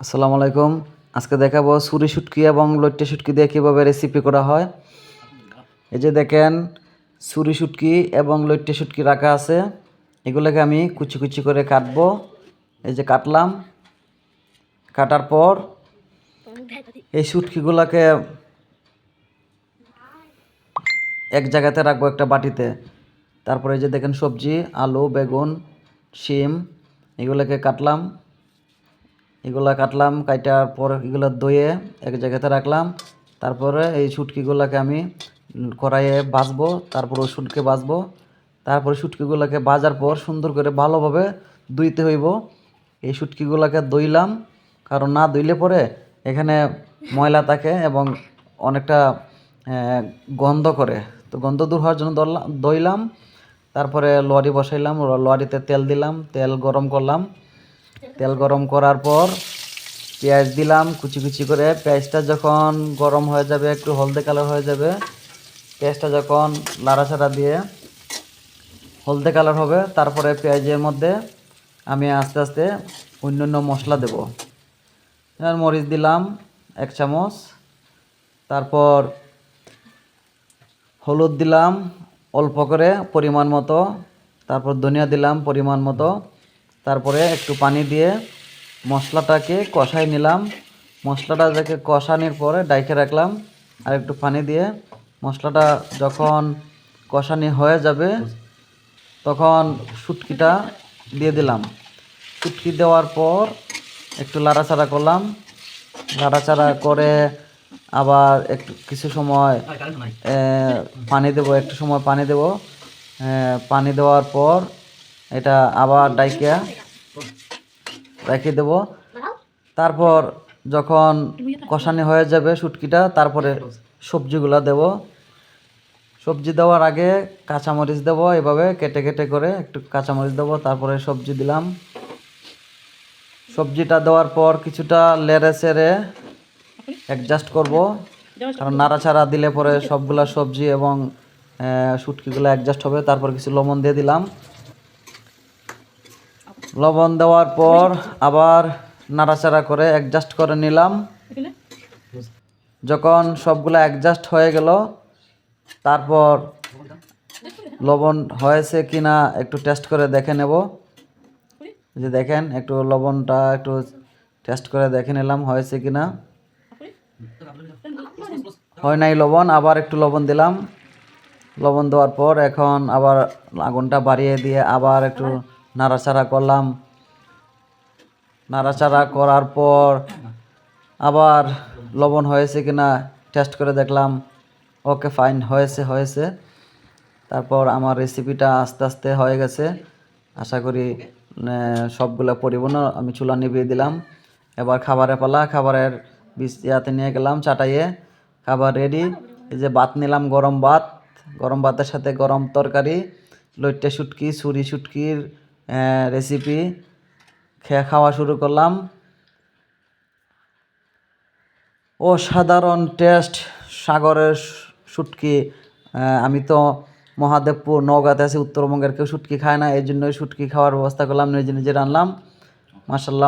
আসসালামু আলাইকুম। আজকে দেখাবো সুরি শুটকি এবং লইট্টে শুটকি দিয়ে কীভাবে রেসিপি করা হয়। এই যে দেখেন, সুরি শুটকি এবং লইট্টে শুটকি রাখা আছে। এগুলোকে আমি কুচি কুচি করে কাটবো। এই যে কাটলাম। কাটার পর এই শুটকিগুলোকে এক জায়গাতে রাখব একটা বাটিতে। তারপরে এই যে দেখেন সবজি, আলু, বেগুন, শিম, এগুলোকে কাটলাম। এগুলা কাটলাম কাটার পর এগুলো ধুয়ে এক জায়গাতে রাখলাম। তারপরে এই শুটকিগুলোকে আমি কড়াইয়ে ভাজবো, তারপর রসুনকে ভাজবো। তারপরে শুটকিগুলোকে বাজার পর সুন্দর করে ভালোভাবে ধুইতে হইব। এই শুটকিগুলোকে ধুইলাম, কারণ না ধুইলে পরে এখানে ময়লা থাকে এবং অনেকটা গন্ধ করে। তো গন্ধ দূর হওয়ার জন্য ধুইলাম। তারপরে লরি বসাইলাম লরিতে তেল দিলাম, তেল গরম করলাম। তেল গরম করার পর পেঁয়াজ দিলাম, কুচি কুচি করে। পেঁয়াজটা যখন গরম হয়ে যাবে, একটু হলদে কালার হয়ে যাবে, পেঁয়াজটা যখন লাড়াচাড়া দিয়ে হলদে কালার হবে, তারপরে পেঁয়াজের মধ্যে আমি আস্তে আস্তে অন্য অন্য মশলা দেব। মরিচ দিলাম, এক চামচ। তারপর হলুদ দিলাম, অল্প করে পরিমাণ মতো। তারপর ধনিয়া দিলাম, পরিমাণ মতো। তারপরে একটু পানি দিয়ে মশলাটাকে কষাই নিলাম। মশলাটা যাকে কষানোর পরে ডাইকে রাখলাম আর একটু পানি দিয়ে মশলাটা যখন কষানি হয়ে যাবে, তখন শুটকিটা দিয়ে দিলাম। শুটকি দেওয়ার পর একটু লাড়াচাড়া করলাম। লাড়াচাড়া করে আবার একটু কিছু সময় পানি দেবো, একটু সময় পানি দেবো। পানি দেওয়ার পর এটা আবার ডাইকে রেখে দেবো। তারপর যখন কষানি হয়ে যাবে শুটকিটা, তারপরে সবজিগুলো দেব। সবজি দেওয়ার আগে কাঁচামরিচ দেবো, এভাবে কেটে কেটে করে একটু কাঁচামরিচ দেবো, তারপরে সবজি দিলাম। সবজিটা দেওয়ার পর কিছুটা লেড়ে চেড়ে অ্যাডজাস্ট করব, কারণ নাড়াচাড়া দিলে পরে সবগুলা সবজি এবং শুটকিগুলো অ্যাডজাস্ট হবে। তারপর কিছু লবণ দিয়ে দিলাম। লবণ দেওয়ার পর আবার নাড়াচাড়া করে অ্যাডজাস্ট করে নিলাম। যখন সবগুলো অ্যাডজাস্ট হয়ে গেল তারপর লবণ হয়েছে কি না একটু টেস্ট করে দেখে নেব। যে দেখেন একটু লবণটা একটু টেস্ট করে দেখে নিলাম হয়েছে কি না হয় নাই লবণ আবার একটু লবণ দিলাম। লবণ দেওয়ার পর এখন আবার আগুনটা বাড়িয়ে দিয়ে আবার একটু নাড়াচাড়া করলাম। নাড়াচাড়া করার পর আবার লবণ হয়েছে কিনা টেস্ট করে দেখলাম। ওকে ফাইন হয়েছে হয়েছে। তারপর আমার রেসিপিটা আস্তে আস্তে হয়ে গেছে। আশা করি সবগুলো পরিবহন আমি চুলা নিভিয়ে দিলাম। এবার খাবারে পালা, খাবারের বিষ ইয়াতে নিয়ে গেলাম চাটাইয়ে। খাবার রেডি এই যে ভাত নিলাম, গরম ভাত। গরম ভাতের সাথে গরম তরকারি, লইট্টে শুটকি, ছুরি শুটকির রেসিপি খেয়ে খাওয়া শুরু করলাম। ও সাধারণ টেস্ট সাগরের শুটকি। আমি তো মহাদেবপুর নওগাঁতে আছি, উত্তরবঙ্গের কেউ শুটকি খায় না, এই জন্যই শুটকি খাওয়ার ব্যবস্থা করলাম, নিজে নিজে রানলাম। মাসাল্লাহ